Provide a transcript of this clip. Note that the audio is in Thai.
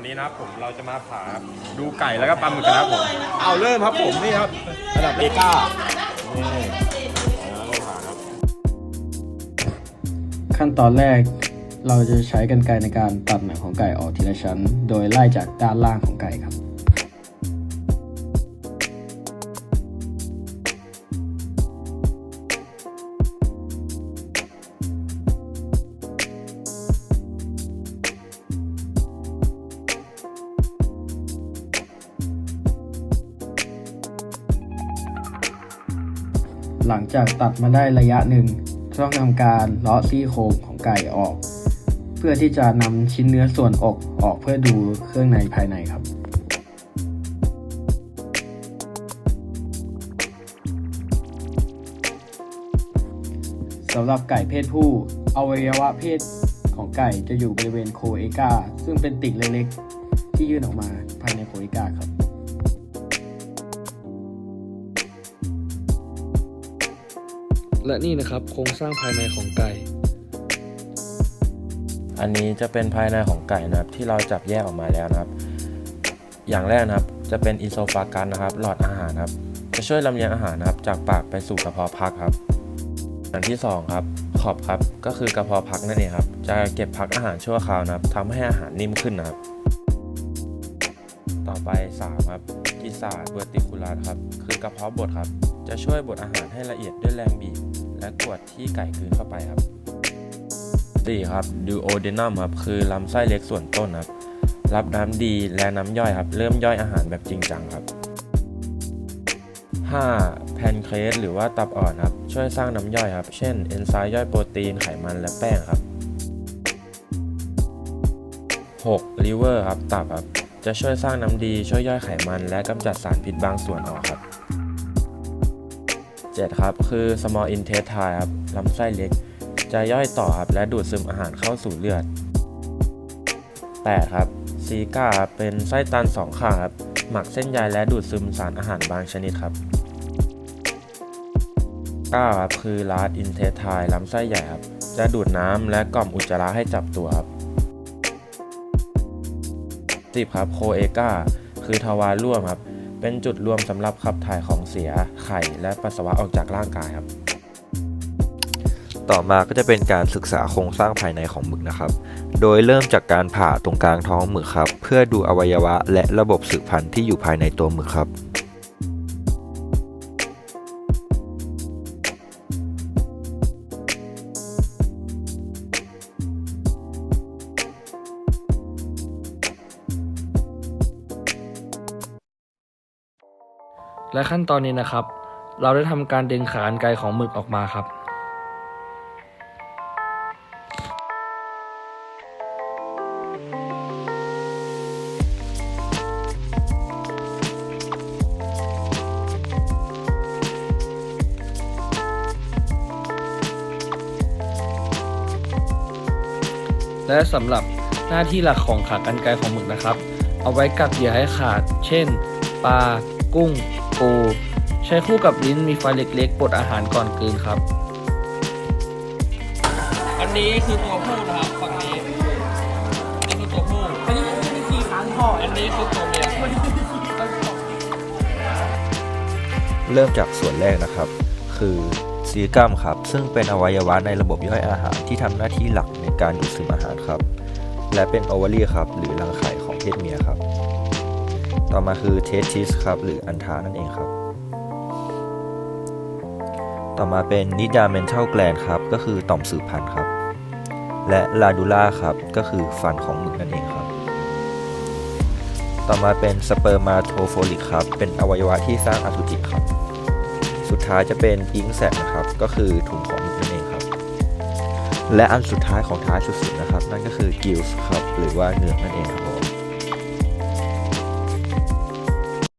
วันนี้นะครับผมเราจะมาผ่าดูไก่แล้วก็ปลาหมึกกันนะครับผม เอาเริ่มครับผมนี่ครับระดับเอก้านี่เอาเราผ่าครับขั้นตอนแรกเราจะใช้กรรไกรในการตัดหนังของไก่ออกทีละชั้น โดยไล่จากด้านล่างของไก่ครับ หลังจากตัดมาได้ระยะหนึ่งต้องทำการเลาะซี่โครงของไก่ออก เพื่อที่จะนำชิ้นเนื้อส่วนอกออกเพื่อดูเครื่องในภายในครับสำหรับไก่เพศผู้อวัยวะเพศของไก่จะอยู่บริเวณโคเอกาซึ่งเป็นติ่งเล็กๆที่ยื่นออกมาภายในโคเอกาครับ และนี่นะครับโครงสร้างภายในของไก่ อันนี้จะเป็นภายในของไก่นะครับที่เราจับแยกออกมาแล้วนะครับ อย่างแรกนะครับจะเป็นอินโซฟากันนะครับ หลอดอาหารครับ จะช่วยลำเลียงอาหารนะครับ จากปากไปสู่กระเพาะพักครับอันที่สองครับขอบครับก็คือกระเพาะพักนั่นเองครับ จะเก็บพักอาหารชั่วคราวนะครับทำให้อาหารนิ่มขึ้นนะครับ ต่อไป 3 ครับกิซาเวอร์ติคูลัสครับ คือกระเพาะบดครับ จะช่วยบดอาหารให้ละเอียดด้วยแรงบีบ และกวดที่ไก่กลืนเข้าไปครับ 4 ครับดูโอเดนัมครับ คือลำไส้เล็กส่วนต้นครับ รับน้ำดีและน้ำย่อยครับ เริ่มย่อยอาหารแบบจริงจังครับ 5. แพนเครสหรือว่าตับอ่อนครับ ช่วยสร้างน้ำย่อยครับ เช่น เอนไซม์ย่อยโปรตีนไขมันและแป้งครับ 6. ลิเวอร์ครับ ตับครับ จะช่วยสร้างน้ำดีช่วยย่อยไขมันและกำจัดสารพิษบางส่วนออกครับ 7. ครับ คือ small intestine ครับลำไส้เล็ก จะย่อยต่อครับและดูดซึมอาหารเข้าสู่เลือด 8. ครับซีก้ารับเป็นไส้ตันสองขาครับหมักเส้นใยและดูดซึมสารอาหารบางชนิดครับ 9. ครับคือลาร์ดอินเทสไทลำไส้ใหญ่ครับจะดูดน้ำและกล่อมอุจจาระให้จับตัวครับ 10. ครับโคเอกาคือทวารร่วมครับ เป็นจุดรวมสำหรับขับถ่ายของเสียไข่และปัสสาวะออกจากร่างกายครับ ต่อมาก็จะเป็นการศึกษาโครงสร้างภายในของหมึกนะครับ โดยเริ่มจากการผ่าตรงกลางท้องหมึกครับ เพื่อดูอวัยวะและระบบสืบพันธุ์ที่อยู่ภายในตัวหมึกครับ และขั้นตอนนี้นะครับ เราได้ทำการดึงขากรรไกรของหมึกออกมาครับและสำหรับหน้าที่หลักของขากรรไกรของหมึกนะครับ เอาไว้กัดเหยื่อให้ขาด เช่น ปลา กุ้ง ปูใช้คู่กับลิ้นมีไฟเล็กๆปลดอาหารก่อนกลืนครับ อันนี้คือตัวผู้นะครับฝั่งนี้อันนี้คือตัวผู้อันนี้อันนี้ขี่ค้างคออันนี้คือตัวเมียเริ่มจากส่วนแรกนะครับ คือซีกัมครับ ซึ่งเป็นอวัยวะในระบบย่อยอาหารที่ทำหน้าที่หลักในการดูดซึมอาหารครับ และเป็นโอวารีครับ หรือรังไข่ของเพศเมียครับ ต่อมาคือเทสติสครับหรืออันทานั่นเองครับ ต่อมาเป็นนิดาเมนเทลแกลนครับก็คือต่อมสืบพันธุ์ครับ และลาดูล่าครับก็คือฟันของหมึกนั่นเองครับ ต่อมาเป็นสเปอร์มาโทโฟลิกครับเป็นอวัยวะที่สร้างอสุจิครับ สุดท้ายจะเป็นอิงแซกนะครับก็คือถุงของหมึกนั่นเองครับ และอันสุดท้ายของท้ายสุดๆนะครับ นั่นก็คือกิลส์ครับหรือว่าเนื้อนั่นเองครับ